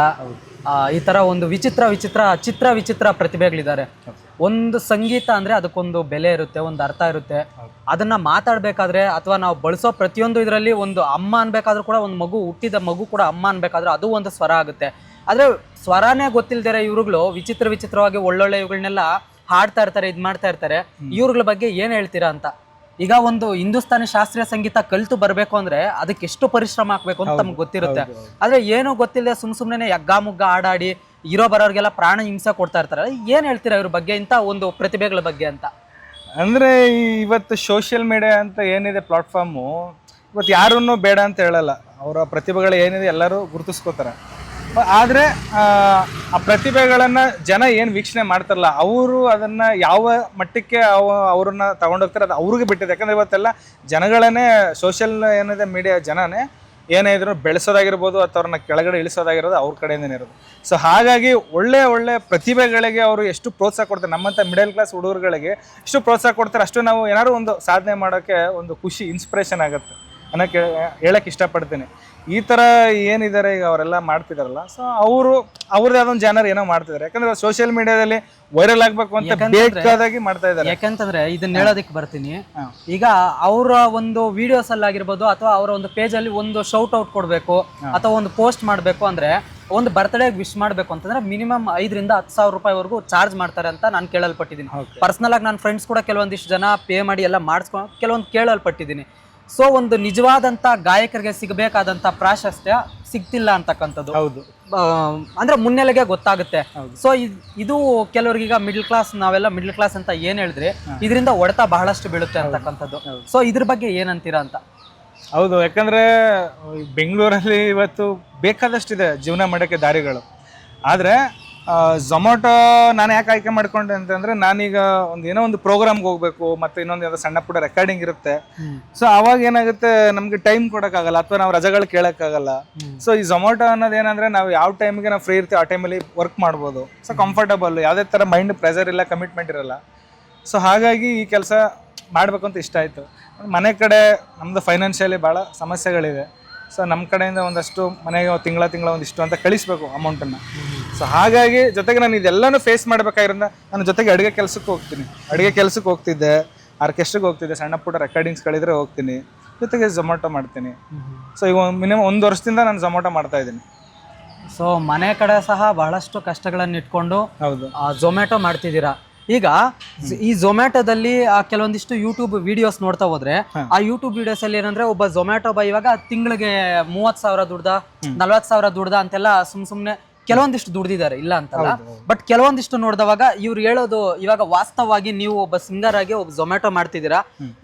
ಆ, ಈ ತರ ಒಂದು ವಿಚಿತ್ರ ವಿಚಿತ್ರ ಚಿತ್ರ ವಿಚಿತ್ರ ಪ್ರತಿಭೆಗಳಿದ್ದಾರೆ. ಒಂದು ಸಂಗೀತ ಅಂದ್ರೆ ಅದಕ್ಕೊಂದು ಬೆಲೆ ಇರುತ್ತೆ ಒಂದು ಅರ್ಥ ಇರುತ್ತೆ. ಅದನ್ನ ಮಾತಾಡ್ಬೇಕಾದ್ರೆ ಅಥವಾ ನಾವು ಬಳಸೋ ಪ್ರತಿಯೊಂದು ಇದರಲ್ಲಿ ಒಂದು ಅಮ್ಮ ಅನ್ಬೇಕಾದ್ರೂ ಕೂಡ ಒಂದು ಮಗು ಹುಟ್ಟಿದ ಮಗು ಕೂಡ ಅಮ್ಮ ಅನ್ಬೇಕಾದ್ರೆ ಅದು ಒಂದು ಸ್ವರ ಆಗುತ್ತೆ. ಆದ್ರೆ ಸ್ವರನೇ ಗೊತ್ತಿಲ್ದಿರ ಇವ್ರುಗಳು ವಿಚಿತ್ರ ವಿಚಿತ್ರವಾಗಿ ಒಳ್ಳೊಳ್ಳೆ ಇವುಗಳನ್ನೆಲ್ಲ ಹಾಡ್ತಾ ಇರ್ತಾರೆ ಇದು ಮಾಡ್ತಾ ಇರ್ತಾರೆ. ಇವ್ರುಗಳ ಬಗ್ಗೆ ಏನ್ ಹೇಳ್ತೀರಾ ಅಂತ? ಈಗ ಒಂದು ಹಿಂದೂಸ್ತಾನಿ ಶಾಸ್ತ್ರೀಯ ಸಂಗೀತ ಕಲ್ತು ಬರ್ಬೇಕು ಅಂದ್ರೆ ಅದಕ್ಕೆ ಎಷ್ಟು ಪರಿಶ್ರಮ ಹಾಕ್ಬೇಕು ಅಂತ ನಮ್ಗೆ ಗೊತ್ತಿರುತ್ತೆ. ಆದ್ರೆ ಏನು ಗೊತ್ತಿಲ್ಲದೆ ಸುಮ್ ಸುಮ್ಮನೆ ಯಗ್ಗ ಮುಗ್ಗ ಆಡಾಡಿ ಇರೋ ಬರೋರಿಗೆಲ್ಲ ಪ್ರಾಣ ಹಿಂಸೆ ಕೊಡ್ತಾ ಇರ್ತಾರೆ. ಏನ್ ಹೇಳ್ತೀರಾ ಇವ್ರ ಬಗ್ಗೆ ಇಂಥ ಒಂದು ಪ್ರತಿಭೆಗಳ ಬಗ್ಗೆ ಅಂತ?
ಅಂದ್ರೆ ಇವತ್ತು ಸೋಷಿಯಲ್ ಮೀಡಿಯಾ ಅಂತ ಏನಿದೆ ಪ್ಲಾಟ್ಫಾರ್ಮು ಇವತ್ತು ಯಾರನ್ನೂ ಬೇಡ ಅಂತ ಹೇಳಲ್ಲ. ಅವರ ಪ್ರತಿಭೆಗಳು ಏನಿದೆ ಎಲ್ಲರೂ ಗುರುತಿಸ್ಕೋತಾರೆ. ಆದರೆ, ಆ ಪ್ರತಿಭೆಗಳನ್ನು ಜನ ಏನು ವೀಕ್ಷಣೆ ಮಾಡ್ತಾರಲ್ಲ, ಅವರು ಅದನ್ನು ಯಾವ ಮಟ್ಟಕ್ಕೆ ಅವ, ಅವ್ರನ್ನ ತಗೊಂಡೋಗ್ತಾರೆ ಅದು ಅವ್ರಿಗೆ ಬಿಟ್ಟಿದೆ. ಯಾಕಂದ್ರೆ ಇವತ್ತೆಲ್ಲ ಜನಗಳನ್ನೇ ಸೋಷಿಯಲ್ ಏನಿದೆ ಮೀಡಿಯಾ ಜನನೇ ಏನೇ ಇದ್ರು ಬೆಳೆಸೋದಾಗಿರ್ಬೋದು ಅಥವಾ ಅವ್ರನ್ನ ಕೆಳಗಡೆ ಇಳಿಸೋದಾಗಿರೋದು ಅವ್ರ ಕಡೆಯಿಂದನೇ ಇರೋದು. ಸೊ ಹಾಗಾಗಿ ಒಳ್ಳೆ ಒಳ್ಳೆ ಪ್ರತಿಭೆಗಳಿಗೆ ಅವರು ಎಷ್ಟು ಪ್ರೋತ್ಸಾಹ ಕೊಡ್ತಾರೆ ನಮ್ಮಂಥ ಮಿಡಲ್ ಕ್ಲಾಸ್ ಹುಡುಗರುಗಳಿಗೆ ಎಷ್ಟು ಪ್ರೋತ್ಸಾಹ ಕೊಡ್ತಾರೆ, ಅಷ್ಟು ನಾವು ಏನಾದರೂ ಒಂದು ಸಾಧನೆ ಮಾಡೋಕ್ಕೆ ಒಂದು ಖುಷಿ ಇನ್ಸ್ಪಿರೇಷನ್ ಆಗುತ್ತೆ ಅನ್ನೋಕ್ಕೆ ಹೇಳಕ್ಕೆ ಇಷ್ಟಪಡ್ತೀನಿ. ಈ ಥರ ಏನಿದ್ದಾರೆ ಈಗ ಅವರೆಲ್ಲ ಮಾಡ್ತಿದಾರಲ್ಲ? ಸೊ ಅವರು ಅವ್ರದ್ದೇ ಯಾವ್ದೊಂದು ಜನರು ಏನೋ ಮಾಡ್ತಿದ್ದಾರೆ ಯಾಕಂದ್ರೆ ಸೋಷಿಯಲ್ ಮೀಡಿಯಾದಲ್ಲಿ ವೈರಲ್ ಆಗ್ಬೇಕು ಅಂತ ಬೇಕಾದಾಗಿ ಮಾಡ್ತಾ ಇದ್ದಾರೆ
ಯಾಕಂತಂದ್ರೆ ಇದನ್ನ ಹೇಳೋದಕ್ಕೆ ಬರ್ತೀನಿ. ಈಗ ಅವರ ಒಂದು ವಿಡಿಯೋಸ್ ಅಲ್ಲಿ ಆಗಿರ್ಬೋದು ಅಥವಾ ಅವರ ಒಂದು ಪೇಜ್ ಅಲ್ಲಿ ಒಂದು ಶೌಟ್ ಔಟ್ ಕೊಡ್ಬೇಕು ಅಥವಾ ಒಂದು ಪೋಸ್ಟ್ ಮಾಡ್ಬೇಕು ಅಂದ್ರೆ ಒಂದು ಬರ್ತ್ಡೇ ವಿಶ್ ಮಾಡ್ಬೇಕು ಅಂತಂದ್ರೆ ಮಿನಿಮಮ್ ಐದರಿಂದ ಹತ್ತು ಸಾವಿರ ರೂಪಾಯಿವರೆಗೂ ಚಾರ್ಜ್ ಮಾಡ್ತಾರೆ ಅಂತ ನಾನು ಕೇಳಲ್ಪಟ್ಟಿದ್ದೀನಿ. ಪರ್ಸನಲ್ ಆಗಿ ನನ್ನ ಫ್ರೆಂಡ್ಸ್ ಕೂಡ ಕೆಲವೊಂದಿಷ್ಟು ಜನ ಪೇ ಮಾಡಿ ಎಲ್ಲ ಮಾಡಿಸ್ಕೊಂಡು ಕೆಲವೊಂದು ಕೇಳಲ್ಪಟ್ಟಿದ್ದೀನಿ. ಸೊ ಒಂದು ನಿಜವಾದಂತ ಗಾಯಕರಿಗೆ ಸಿಗಬೇಕಾದಂತ ಪ್ರಾಶಸ್ತ್ಯ ಸಿಗ್ತಿಲ್ಲ ಅಂತಕ್ಕಂಥದ್ದು.
ಹೌದು.
ಅಂದ್ರೆ ಮುನ್ನೆಲೆಗೆ ಗೊತ್ತಾಗುತ್ತೆ. ಸೊ ಇದು ಕೆಲವರಿಗೆ ಈಗ ಮಿಡ್ಲ್ ಕ್ಲಾಸ್ ನಾವೆಲ್ಲ ಮಿಡ್ಲ್ ಕ್ಲಾಸ್ ಅಂತ ಏನ್ ಹೇಳಿದ್ರೆ ಇದರಿಂದ ಹೊಡೆತ ಬಹಳಷ್ಟು ಬೀಳುತ್ತೆ ಅಂತಕ್ಕಂಥದ್ದು. ಸೊ ಇದ್ರ ಬಗ್ಗೆ ಏನಂತೀರಾ ಅಂತ?
ಹೌದು ಯಾಕಂದ್ರೆ ಬೆಂಗಳೂರಲ್ಲಿ ಇವತ್ತು ಬೇಕಾದಷ್ಟಿದೆ ಜೀವನ ಮಾಡೋಕ್ಕೆ ದಾರಿಗಳು. ಆದರೆ ಝೊಮ್ಯಾಟೊ ನಾನು ಯಾಕೆ ಆಯ್ಕೆ ಮಾಡ್ಕೊಂಡೆ ಅಂತಂದ್ರೆ ನಾನೀಗ ಒಂದು ಏನೋ ಒಂದು ಪ್ರೋಗ್ರಾಮ್ಗೆ ಹೋಗ್ಬೇಕು ಮತ್ತೆ ಇನ್ನೊಂದು ಯಾವುದೋ ಸಣ್ಣ ಪುಟ್ಟ ರೆಕಾರ್ಡಿಂಗ್ ಇರುತ್ತೆ. ಸೊ ಅವಾಗ ಏನಾಗುತ್ತೆ ನಮಗೆ ಟೈಮ್ ಕೊಡೋಕ್ಕಾಗಲ್ಲ ಅಥವಾ ನಾವು ರಜೆಗಳು ಕೇಳೋಕ್ಕಾಗಲ್ಲ. ಸೊ ಈ ಝೊಮ್ಯಾಟೊ ಅನ್ನೋದು ಏನಂದ್ರೆ ನಾವು ಯಾವ ಟೈಮ್ಗೆ ನಾವು ಫ್ರೀ ಇರ್ತೀವಿ ಆ ಟೈಮಲ್ಲಿ ವರ್ಕ್ ಮಾಡ್ಬೋದು. ಸೊ ಕಂಫರ್ಟಬಲ್ ಯಾವುದೇ ಥರ ಮೈಂಡ್ ಪ್ರೆಷರ್ ಇಲ್ಲ ಕಮಿಟ್ಮೆಂಟ್ ಇರಲ್ಲ. ಸೊ ಹಾಗಾಗಿ ಈ ಕೆಲಸ ಮಾಡಬೇಕು ಅಂತ ಇಷ್ಟ ಆಯಿತು. ಮನೆ ಕಡೆ ನಮ್ಮದು ಫೈನಾನ್ಷಿಯಲಿ ಭಾಳ ಸಮಸ್ಯೆಗಳಿದೆ. ಸೊ ನಮ್ಮ ಕಡೆಯಿಂದ ಒಂದಷ್ಟು ಮನೆಗೆ ತಿಂಗಳ ತಿಂಗಳ ಒಂದಿಷ್ಟು ಅಂತ ಕಳಿಸ್ಬೇಕು ಅಮೌಂಟನ್ನು ಸೊ ಹಾಗಾಗಿ ಜೊತೆಗೆ ನಾನು ಇದೆಲ್ಲನೂ ಫೇಸ್ ಮಾಡಬೇಕಾಗಿರೋದ್ರಿಂದ ನಾನು ಜೊತೆಗೆ ಅಡುಗೆ ಕೆಲಸಕ್ಕೆ ಹೋಗ್ತೀನಿ. ಅಡುಗೆ ಕೆಲಸಕ್ಕೆ ಹೋಗ್ತಿದ್ದೆ ಆರ್ಕೆಸ್ಟ್ರಿಗೆ ಹೋಗ್ತಿದ್ದೆ ಸಣ್ಣ ಪುಟ್ಟ ರೆಕಾರ್ಡಿಂಗ್ಸ್ ಕಳಿದ್ರೆ ಹೋಗ್ತೀನಿ. ಜೊತೆಗೆ ಝೊಮ್ಯಾಟೊ ಮಾಡ್ತೀನಿ. ಸೊ ಈಗ ಮಿನಿಮಮ್ ಒಂದು ವರ್ಷದಿಂದ ನಾನು ಝೊಮ್ಯಾಟೊ ಮಾಡ್ತಾ ಇದ್ದೀನಿ.
ಸೊ ಮನೆ ಕಡೆ ಸಹ ಬಹಳಷ್ಟು ಕಷ್ಟಗಳನ್ನು ಇಟ್ಕೊಂಡು
ಹೌದು
ಝೊಮ್ಯಾಟೊ ಮಾಡ್ತಿದ್ದೀರಾ? ಈಗ ಈ ಝೊಮ್ಯಾಟೋದಲ್ಲಿ ಕೆಲವೊಂದಿಷ್ಟು ಯೂಟ್ಯೂಬ್ ವಿಡಿಯೋಸ್ ನೋಡ್ತಾ ಹೋದ್ರೆ ಆ ಯೂಟ್ಯೂಬ್ ವಿಡಿಯೋಸ್ ಅಲ್ಲಿ ಏನಂದ್ರೆ ಒಬ್ಬ ಝೊಮ್ಯಾಟೊ ಬಾಯ್ ಇವಾಗ ತಿಂಗಳಿಗೆ ಮೂವತ್ ಸಾವಿರ ದುಡ್ದ ನಲ್ವತ್ ಸಾವಿರ ದುಡ್ದ ಅಂತೆಲ್ಲ ಸುಮ್ ಸುಮ್ನೆ ಕೆಲವೊಂದಿಷ್ಟು ದುಡ್ದಿದ್ದಾರೆ ಇಲ್ಲ ಅಂತಲ್ಲ. ಬಟ್ ಕೆಲವೊಂದಿಷ್ಟು ನೋಡಿದವಾಗ ಇವ್ರು ಹೇಳೋದು ಇವಾಗ ವಾಸ್ತವವಾಗಿ ನೀವು ಒಬ್ಬ ಸಿಂಗರ್ ಆಗಿ ಒಬ್ಬ ಝೊಮ್ಯಾಟೊ ಮಾಡ್ತಿದ್ದೀರಾ?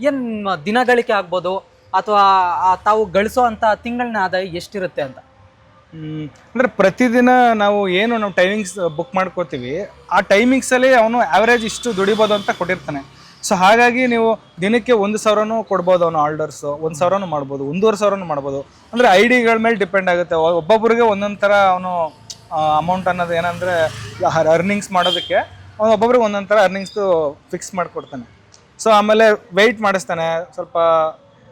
ಏನ್ ದಿನಗಳಿಕೆ ಆಗ್ಬೋದು? ಅಥವಾ ತಾವು ಗಳಿಸೋ ಅಂತ ತಿಂಗಳನ್ನ ಆದಾಯ ಎಷ್ಟಿರುತ್ತೆ ಅಂತ.
ಅಂದ್ರೆ ಪ್ರತಿದಿನ ನಾವು ಏನು ನಾವು ಟೈಮಿಂಗ್ಸ್ ಬುಕ್ ಮಾಡ್ಕೋತೀವಿ, ಆ ಟೈಮಿಂಗ್ಸಲ್ಲಿ ಅವನು ಆವ್ರೇಜ್ ಇಷ್ಟು ದುಡಿಬೋದು ಅಂತ ಕೊಟ್ಟಿರ್ತಾನೆ. ಸೊ ಹಾಗಾಗಿ ನೀವು ದಿನಕ್ಕೆ ಒಂದು ಸಾವಿರನೂ ಕೊಡ್ಬೋದು ಅವನು ಆರ್ಡರ್ಸು ಒಂದು ಸಾವಿರನೂ ಮಾಡ್ಬೋದು, ಒಂದೂವರೆ ಸಾವಿರನೂ ಮಾಡ್ಬೋದು. ಅಂದರೆ ಐ ಡಿಗಳ ಮೇಲೆ ಡಿಪೆಂಡ್ ಆಗುತ್ತೆ. ಒಬ್ಬೊಬ್ಬರಿಗೆ ಒಂದೊಂದು ಥರ ಅವನು ಅಮೌಂಟ್ ಅನ್ನೋದು ಏನಂದರೆ ಅರ್ನಿಂಗ್ಸ್ ಮಾಡೋದಕ್ಕೆ ಅವನು ಒಬ್ಬೊಬ್ರಿಗೆ ಒಂದೊಂದು ಥರ ಅರ್ನಿಂಗ್ಸ್ದು ಫಿಕ್ಸ್ ಮಾಡಿಕೊಡ್ತಾನೆ. ಸೊ ಆಮೇಲೆ ವೆಯ್ಟ್ ಮಾಡಿಸ್ತಾನೆ. ಸ್ವಲ್ಪ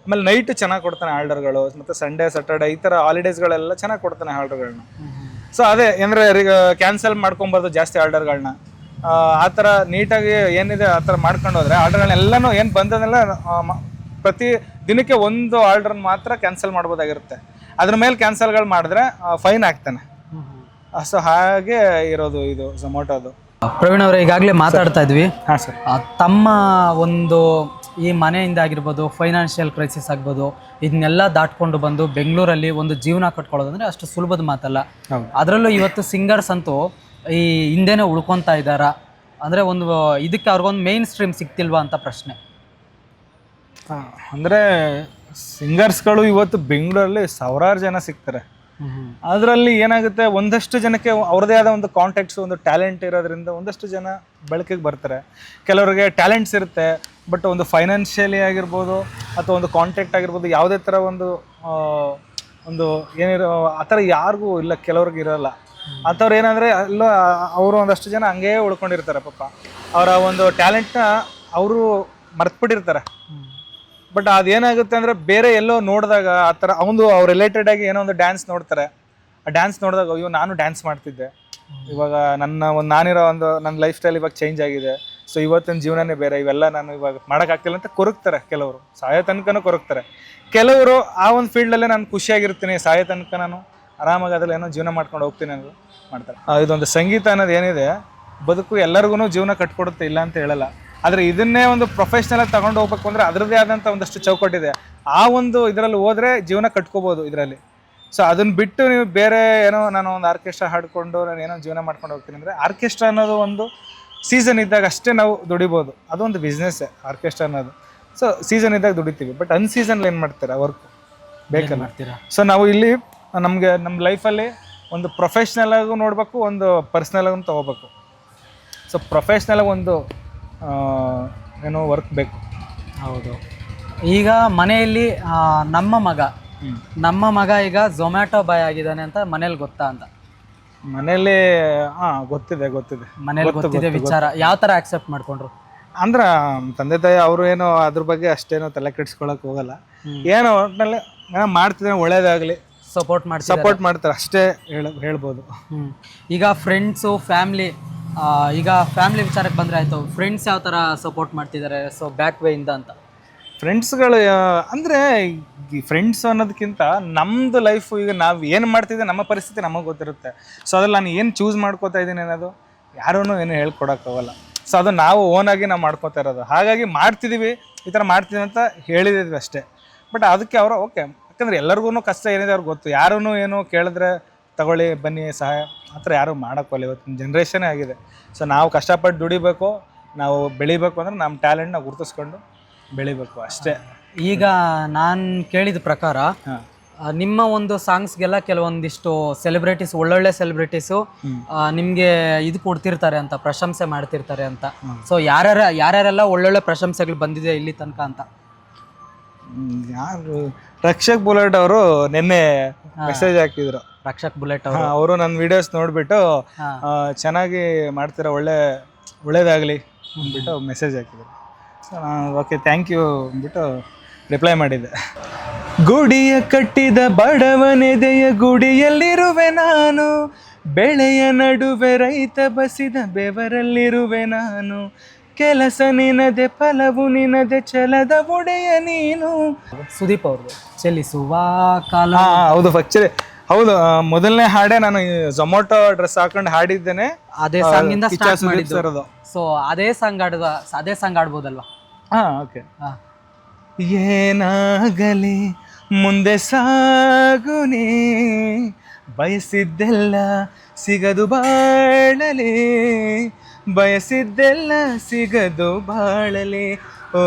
ಆಮೇಲೆ ನೈಟ್ ಚೆನ್ನಾಗಿ ಕೊಡ್ತಾನೆ ಆರ್ಡರ್ಗಳು ಮತ್ತು ಸಂಡೇ ಸ್ಯಾಟರ್ಡೆ ಈ ಥರ ಹಾಲಿಡೇಸ್ಗಳೆಲ್ಲ ಚೆನ್ನಾಗಿ ಕೊಡ್ತಾನೆ ಆರ್ಡರ್ಗಳನ್ನ ಸೊ ಅದೇ ಅಂದರೆ ಕ್ಯಾನ್ಸಲ್ ಮಾಡ್ಕೊಬಾರ್ದು ಜಾಸ್ತಿ ಆರ್ಡರ್ಗಳನ್ನ ಆ ಥರ ನೀಟಾಗಿ ಏನಿದೆ ಆ ಥರ ಮಾಡ್ಕೊಂಡು ಹೋದ್ರೆ ಆರ್ಡರ್ಗಳನ್ನೆಲ್ಲನೂ ಏನು ಬಂದದೆಲ್ಲ ಪ್ರತಿ ದಿನಕ್ಕೆ ಒಂದು ಆರ್ಡರ್ ಮಾತ್ರ ಕ್ಯಾನ್ಸಲ್ ಮಾಡ್ಬೋದಾಗಿರುತ್ತೆ. ಅದ್ರ ಮೇಲೆ ಕ್ಯಾನ್ಸಲ್ಗಳು ಮಾಡಿದ್ರೆ ಫೈನ್ ಆಗ್ತಾನೆ. ಸೊ ಹಾಗೆ ಇರೋದು ಇದು ಝೊಮ್ಯಾಟೋದು
ಪ್ರವೀಣ್ ಅವರೇ ಈಗಾಗಲೇ ಮಾತಾಡ್ತಾ ಇದ್ವಿ.
ಹಾಂ ಸರ್.
ತಮ್ಮ ಒಂದು ಈ ಮನೆಯಿಂದ ಆಗಿರ್ಬೋದು ಫೈನಾನ್ಷಿಯಲ್ ಕ್ರೈಸಿಸ್ ಆಗ್ಬೋದು ಇದನ್ನೆಲ್ಲ ದಾಟ್ಕೊಂಡು ಬಂದು ಬೆಂಗಳೂರಲ್ಲಿ ಒಂದು ಜೀವನ ಕಟ್ಕೊಳ್ಳೋದಂದ್ರೆ ಅಷ್ಟು ಸುಲಭದ ಮಾತಲ್ಲ. ಅದರಲ್ಲೂ ಇವತ್ತು ಸಿಂಗರ್ಸ್ ಅಂತೂ ಈ ಹಿಂದೆನೇ ಉಳ್ಕೊತಾ ಇದ್ದಾರಾ? ಅಂದರೆ ಒಂದು ಇದಕ್ಕೆ ಅವ್ರಿಗೊಂದು ಮೇನ್ ಸ್ಟ್ರೀಮ್ ಸಿಗ್ತಿಲ್ವಾ ಅಂತ ಪ್ರಶ್ನೆ.
ಅಂದರೆ ಸಿಂಗರ್ಸ್ಗಳು ಇವತ್ತು ಬೆಂಗಳೂರಲ್ಲಿ ಸಾವಿರಾರು ಜನ ಸಿಗ್ತಾರೆ. ಅದರಲ್ಲಿ ಏನಾಗುತ್ತೆ, ಒಂದಷ್ಟು ಜನಕ್ಕೆ ಅವ್ರದೇ ಆದ ಒಂದು ಕಾಂಟ್ಯಾಕ್ಟ್ಸ್ ಒಂದು ಟ್ಯಾಲೆಂಟ್ ಇರೋದ್ರಿಂದ ಒಂದಷ್ಟು ಜನ ಬೆಳಕಿಗೆ ಬರ್ತಾರೆ. ಕೆಲವರಿಗೆ ಟ್ಯಾಲೆಂಟ್ಸ್ ಇರುತ್ತೆ ಬಟ್ ಒಂದು ಫೈನಾನ್ಷಿಯಲಿ ಆಗಿರ್ಬೋದು, ಅಥವಾ ಒಂದು ಕಾಂಟ್ಯಾಕ್ಟ್ ಆಗಿರ್ಬೋದು, ಯಾವುದೇ ಥರ ಒಂದು ಒಂದು ಏನಿರೋ, ಆ ಥರ ಯಾರಿಗೂ ಇಲ್ಲ, ಕೆಲವ್ರಿಗೆ ಇರೋಲ್ಲ. ಅಂಥವ್ರು ಏನಂದರೆ ಎಲ್ಲ ಅವರು ಒಂದಷ್ಟು ಜನ ಹಂಗೇ ಉಳ್ಕೊಂಡಿರ್ತಾರೆ ಪಾಪ. ಅವರ ಒಂದು ಟ್ಯಾಲೆಂಟ್ನ ಅವರು ಮರ್ತ್ಬಿಟ್ಟಿರ್ತಾರೆ. ಬಟ್ ಅದೇನಾಗುತ್ತೆ ಅಂದ್ರೆ ಬೇರೆ ಎಲ್ಲೋ ನೋಡಿದಾಗ ಆ ಥರ ಅವನು ಅವ್ರು ರಿಲೇಟೆಡ್ ಆಗಿ ಏನೋ ಒಂದು ಡ್ಯಾನ್ಸ್ ನೋಡ್ತಾರೆ. ಆ ಡ್ಯಾನ್ಸ್ ನೋಡಿದಾಗ ಅಯ್ಯೋ, ನಾನು ಡ್ಯಾನ್ಸ್ ಮಾಡ್ತಿದ್ದೆ. ಇವಾಗ ನನ್ನ ಒಂದು ನಾನಿರೋ ಒಂದು ನನ್ನ ಲೈಫ್ ಸ್ಟೈಲ್ ಇವಾಗ ಚೇಂಜ್ ಆಗಿದೆ. ಸೊ ಇವತ್ತಿನ ಜೀವನನೇ ಬೇರೆ, ಇವೆಲ್ಲ ನಾನು ಇವಾಗ ಮಾಡೋಕ್ಕಾಗ್ತಿಲ್ಲ ಅಂತ ಕೊರಗ್ತಾರೆ ಕೆಲವರು. ಸಾಯೋ ತನಕನೂ ಕೊರಗ್ತಾರೆ. ಕೆಲವರು ಆ ಒಂದು ಫೀಲ್ಡಲ್ಲೇ ನಾನು ಖುಷಿಯಾಗಿರ್ತೀನಿ, ಸಾಯೋ ತನಕ ನಾನು ಆರಾಮಾಗಿ ಅದ್ರಲ್ಲಿ ಏನೋ ಜೀವನ ಮಾಡ್ಕೊಂಡು ಹೋಗ್ತೀನಿ ಅನ್ನೋದು ಮಾಡ್ತಾರೆ. ಇದೊಂದು ಸಂಗೀತ ಅನ್ನೋದು ಏನಿದೆ, ಬದುಕು ಎಲ್ಲರಿಗೂ ಜೀವನ ಕಟ್ಕೊಡುತ್ತೆ ಇಲ್ಲ ಅಂತ ಹೇಳಲ್ಲ. ಆದರೆ ಇದನ್ನೇ ಒಂದು ಪ್ರೊಫೆಷನಲ್ ಆಗಿ ತಗೊಂಡು ಹೋಗ್ಬೇಕು ಅಂದರೆ ಅದರದ್ದೇ ಆದಂಥ ಒಂದಷ್ಟು ಚೌಕಟ್ಟಿದೆ. ಆ ಒಂದು ಇದರಲ್ಲಿ ಹೋದರೆ ಜೀವನ ಕಟ್ಕೋಬೋದು ಇದರಲ್ಲಿ. ಸೊ ಅದನ್ನ ಬಿಟ್ಟು ನೀವು ಬೇರೆ ಏನೋ ನಾನು ಒಂದು ಆರ್ಕೆಸ್ಟ್ರಾ ಹಾಡ್ಕೊಂಡು ನಾನು ಏನೋ ಜೀವನ ಮಾಡ್ಕೊಂಡು ಹೋಗ್ತೀನಿ ಅಂದರೆ ಆರ್ಕೆಸ್ಟ್ರಾ ಅನ್ನೋದು ಒಂದು ಸೀಸನ್ ಇದ್ದಾಗ ಅಷ್ಟೇ ನಾವು ದುಡಿಬೋದು. ಅದೊಂದು ಬಿಸ್ನೆಸ್ಸೇ ಆರ್ಕೆಸ್ಟ್ರಾ ಅನ್ನೋದು. ಸೊ ಸೀಸನ್ ಇದ್ದಾಗ ದುಡಿತೀವಿ. ಬಟ್ ಅನ್ ಸೀಸನ್ಲಿ ಏನು ಮಾಡ್ತೀರಾ ವರ್ಕ್ ಬೇಕಲ್ಲ?
ಮಾಡ್ತೀರಾ?
ಸೊ ನಾವು ಇಲ್ಲಿ ನಮಗೆ ನಮ್ಮ ಲೈಫಲ್ಲಿ ಒಂದು ಪ್ರೊಫೆಷ್ನಲ್ ಆಗು ನೋಡಬೇಕು ಒಂದು ಪರ್ಸ್ನಲ್ ಆಗು ತೊಗೋಬೇಕು. ಸೊ ಪ್ರೊಫೆಷ್ನಲ್ ಆಗಿ ಒಂದು ಏನೋ ವರ್ಕ್ ಬೇಕು.
ಹೌದು. ಈಗ ಮನೆಯಲ್ಲಿ ಆ, ನಮ್ಮ ಮಗ ನಮ್ಮ ಮಗ ಈಗ ಝೊಮ್ಯಾಟೊ ಬಾಯ್ ಆಗಿದ್ದಾನೆ ಅಂತ ಮನೇಲಿ ಗೊತ್ತಾ ಅಂತ?
ಮನೇಲಿ ಹಾ ಗೊತ್ತಿದೆ ಗೊತ್ತಿದೆ.
ಮನೇಲಿ ಗೊತ್ತಿದೆ ವಿಚಾರ. ಯಾವ ಥರ ಆಕ್ಸೆಪ್ಟ್ ಮಾಡ್ಕೊಂಡ್ರು?
ಅಂದ್ರೆ ತಂದೆ ತಾಯಿ ಅವರು ಏನು ಅದ್ರ ಬಗ್ಗೆ ಅಷ್ಟೇನೋ ತಲೆ ಕೆಡಿಸ್ಕೊಳಕ್ ಹೋಗಲ್ಲ. ಏನೋ ಒಟ್ಟಿನಲ್ಲಿ ಏನೋ ಮಾಡ್ತಿದ್ರೆ ಒಳ್ಳೇದಾಗಲಿ.
ಸಪೋರ್ಟ್ ಮಾಡಿ
ಸಪೋರ್ಟ್ ಮಾಡ್ತಾರೆ ಅಷ್ಟೇ ಹೇಳ ಹೇಳ್ಬೋದು.
ಹ್ಮ್. ಈಗ ಫ್ರೆಂಡ್ಸು ಫ್ಯಾಮ್ಲಿ ಈಗ ಫ್ಯಾಮಿಲಿ ವಿಚಾರಕ್ಕೆ ಬಂದರೆ ಆಯಿತು ಫ್ರೆಂಡ್ಸ್ ಯಾವ ಥರ ಸಪೋರ್ಟ್ ಮಾಡ್ತಿದ್ದಾರೆ ಸೊ ಬ್ಯಾಕ್ ಇಂದ ಅಂತ.
ಫ್ರೆಂಡ್ಸ್ಗಳು ಅಂದರೆ ಫ್ರೆಂಡ್ಸ್ ಅನ್ನೋದಕ್ಕಿಂತ ನಮ್ಮದು ಲೈಫು ಈಗ ನಾವು ಏನು ಮಾಡ್ತಿದ್ದೆ ನಮ್ಮ ಪರಿಸ್ಥಿತಿ ನಮಗೆ ಗೊತ್ತಿರುತ್ತೆ. ಸೊ ಅದ್ರಲ್ಲಿ ನಾನು ಏನು ಚೂಸ್ ಮಾಡ್ಕೋತಾ ಇದ್ದೀನಿ ಅನ್ನೋದು ಯಾರೂ ಏನು ಹೇಳ್ಕೊಡೋಕ್ಕಾಗಲ್ಲ ಸೊ ಅದು ನಾವು ಓನಾಗಿ ನಾವು ಮಾಡ್ಕೋತಾ ಇರೋದು. ಹಾಗಾಗಿ ಮಾಡ್ತಿದ್ದೀವಿ ಈ ಥರ ಮಾಡ್ತೀವಿ ಅಂತ ಹೇಳಿದ್ದೀವಿ ಅಷ್ಟೇ. ಬಟ್ ಅದಕ್ಕೆ ಅವರು ಓಕೆ ಯಾಕಂದರೆ ಎಲ್ಲರಿಗೂ ಕಷ್ಟ ಏನಿದೆ ಅವ್ರಿಗೆ ಗೊತ್ತು. ಯಾರೂ ಏನು ಕೇಳಿದ್ರೆ ತಗೊಳ್ಳಿ ಬನ್ನಿ ಸಹಾಯ. ಆ ಥರ ಯಾರೂ ಮಾಡೋಕ್ಕಲ್ಲ ಇವತ್ತಿನ ಜನ್ರೇಷನೇ ಆಗಿದೆ. ಸೊ ನಾವು ಕಷ್ಟಪಟ್ಟು ದುಡಿಬೇಕು ನಾವು ಬೆಳಿಬೇಕು ಅಂದ್ರೆ ನಮ್ಮ ಟ್ಯಾಲೆಂಟ್ನ ಗುರುತಿಸ್ಕೊಂಡು ಬೆಳಿಬೇಕು ಅಷ್ಟೇ.
ಈಗ ನಾನು ಕೇಳಿದ ಪ್ರಕಾರ ನಿಮ್ಮ ಒಂದು ಸಾಂಗ್ಸ್ಗೆಲ್ಲ ಕೆಲವೊಂದಿಷ್ಟು ಸೆಲೆಬ್ರಿಟೀಸ್ ಒಳ್ಳೊಳ್ಳೆ ಸೆಲೆಬ್ರಿಟೀಸು ನಿಮಗೆ ಇದು ಕೊಡ್ತಿರ್ತಾರೆ ಅಂತ ಪ್ರಶಂಸೆ ಮಾಡ್ತಿರ್ತಾರೆ ಅಂತ. ಸೊ ಯಾರ್ಯಾರ ಯಾರ್ಯಾರೆಲ್ಲ ಒಳ್ಳೊಳ್ಳೆ ಪ್ರಶಂಸೆಗಳು ಬಂದಿದೆ ಇಲ್ಲಿ ತನಕ ಅಂತ?
ಯಾರು? ರಕ್ಷಕ್ ಬುಲೆಟ್ ಅವರು ನಿನ್ನೆ ಮೆಸೇಜ್ ಹಾಕಿದ್ರು.
ರಕ್ಷಕ್ ಬುಲೆಟ್ ಅವರು.
ಅವರು ನನ್ನ ವಿಡಿಯೋಸ್ ನೋಡ್ಬಿಟ್ಟು. ಚೆನ್ನಾಗಿ ಮಾಡ್ತೀರಾ ಒಳ್ಳೆ ಒಳ್ಳೇದಾಗಲಿ ಅಂದ್ಬಿಟ್ಟು ಮೆಸೇಜ್ ಹಾಕಿದ್ರು. ಸೊ ನಾನು ಓಕೆ ಥ್ಯಾಂಕ್ ಯು ಅಂದ್ಬಿಟ್ಟು ರಿಪ್ಲೈ ಮಾಡಿದ್ದೆ. ಗುಡಿಯ ಕಟ್ಟಿದ ಬಡವನೆದೆಯ ಗುಡಿಯಲ್ಲಿರುವೆ ನಾನು ಬೆಳೆಯ ನಡುವೆ ರೈತ ಬಸಿದ ಬೆವರಲ್ಲಿರುವೆ ನಾನು. ಕೆಲಸ ನಿನದೆ ಫಲವು ನಿನದೆ ಚಲದ ಒಡೆಯ ನೀನು.
ಸುದೀಪ್ ಅವ್ರದ್ದು ಚಲಿಸುವ ಕಾಲ.
ಹೌದು ಆಕ್ಚುಲಿ ಹೌದು ಮೊದಲನೇ ಹಾಡೇ ನಾನು ಝೊಮ್ಯಾಟೊ ಡ್ರೆಸ್ ಹಾಕೊಂಡು ಹಾಡಿದ್ದೇನೆ.
ಅದೇ ಸಾಂಗ್
ಇಂದ
ಸ್ಟಾರ್ಟ್
ಸುದೀಪ್
ಮಾಡಿದ್ದು.
ಅದು.
ಸೊ ಅದೇ ಸಾಂಗ್ ಆಡುವ ಅದೇ ಸಾಂಗ್ ಆಡ್ಬೋದಲ್ವಾ?
ಹಾ ಓಕೆ
ಹಾ.
ಏನಾಗಲಿ ಮುಂದೆ ಸಾಗುನಿ ಬಯಸಿದ್ದೆಲ್ಲ ಸಿಗದು ಬಾಳಲಿ ಬಯಸಿದ್ದೆಲ್ಲ ಸಿಗದು ಬಾಳಲಿ. ಓ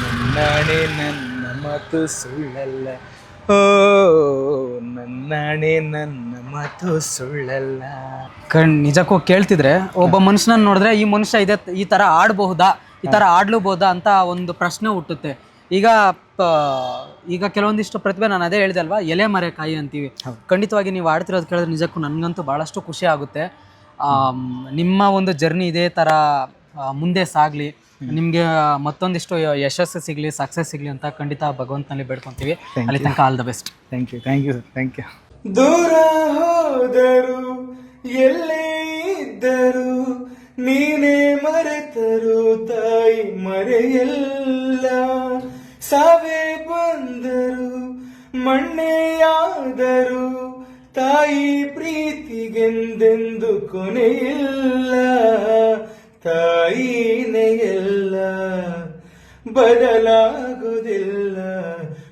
ನನ್ನಾಣೆ ನನ್ನ ಮಾತು ಸುಳ್ಳಲ್ಲ ಓ ನನ್ನಾಣೆ ನನ್ನ ಮಾತು ಸುಳ್ಳಲ್ಲ.
ಕಣ್ ನಿಜಕ್ಕೂ ಕೇಳ್ತಿದ್ರೆ ಒಬ್ಬ ಮನುಷ್ಯನ ನೋಡಿದ್ರೆ ಈ ಮನುಷ್ಯ ಇದೆ ಈ ತರ ಆಡಬಹುದಾ ಈ ತರ ಆಡ್ಲೂಬಹುದಾ ಅಂತ ಒಂದು ಪ್ರಶ್ನೆ ಹುಟ್ಟುತ್ತೆ. ಈಗ ಪ- ಈಗ ಕೆಲವೊಂದಿಷ್ಟು ಪ್ರತಿಭೆ ನಾನು ಅದೇ ಹೇಳಿದೆ ಅಲ್ವಾ? ಎಲೆ ಮರೆಕಾಯಿ ಅಂತೀವಿ. ಖಂಡಿತವಾಗಿ ನೀವು ಆಡ್ತಿರೋದು ಕೇಳಿದ್ರೆ ನಿಜಕ್ಕೂ ನನಗಂತೂ ಭಾಳಷ್ಟು ಖುಷಿ ಆಗುತ್ತೆ. ಆಮ್, ನಿಮ್ಮ ಒಂದು ಜರ್ನಿ ಇದೇ ಥರ ಆ, ಮುಂದೆ ಸಾಗಲಿ. ನಿಮಗೆ ಮತ್ತೊಂದಿಷ್ಟು ಯಶಸ್ಸು ಸಿಗ್ಲಿ ಸಕ್ಸಸ್ ಸಿಗ್ಲಿ ಅಂತ ಖಂಡಿತ ಭಗವಂತನಲ್ಲಿ ಬೇಡ್ಕೊಂತೀವಿ. ಅಲ್ಲಿ ತನಕ all the best
thank you thank you thank you ದೂರ ಹೋದರು ಎಲ್ಲೇ ಇದ್ದರು ನೀನೇ ಮರೆತರು ತಾಯಿ ಮರೆಯಲ್ಲ. ಸಾವೇ ಬಂದರು ಮಣ್ಣೆಯಾದರು ತಾಯಿ ಪ್ರೀತಿಗೆಂದೆಂದು ಕೊನೆಯಿಲ್ಲ. ತಾಯಿ ಬದಲಾಗುವುದಿಲ್ಲ.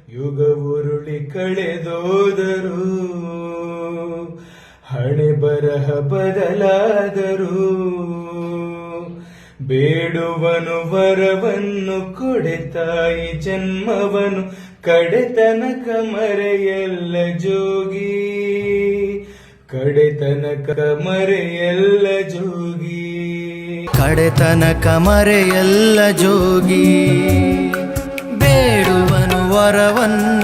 ಯುಗ ಉರುಳಿ ಕಳೆದೋದರು, ಹಣೆ ಬರಹ ಬದಲಾದರು, ಬೇಡುವನು ವರವನ್ನು ಕೊಡೆತಾಯಿ ಜನ್ಮವನು ಕಡೆತನಕ ಮರೆಯಲ್ಲ ಜೋಗಿ ಕಡೆತನಕ ಮರೆಯಲ್ಲ ಜೋಗಿ.
ಕಡೆತನಕ ಕಮರೆಯಲ್ಲ ಜೋಗಿ ಬೇಡುವನು ವರವನ್ನು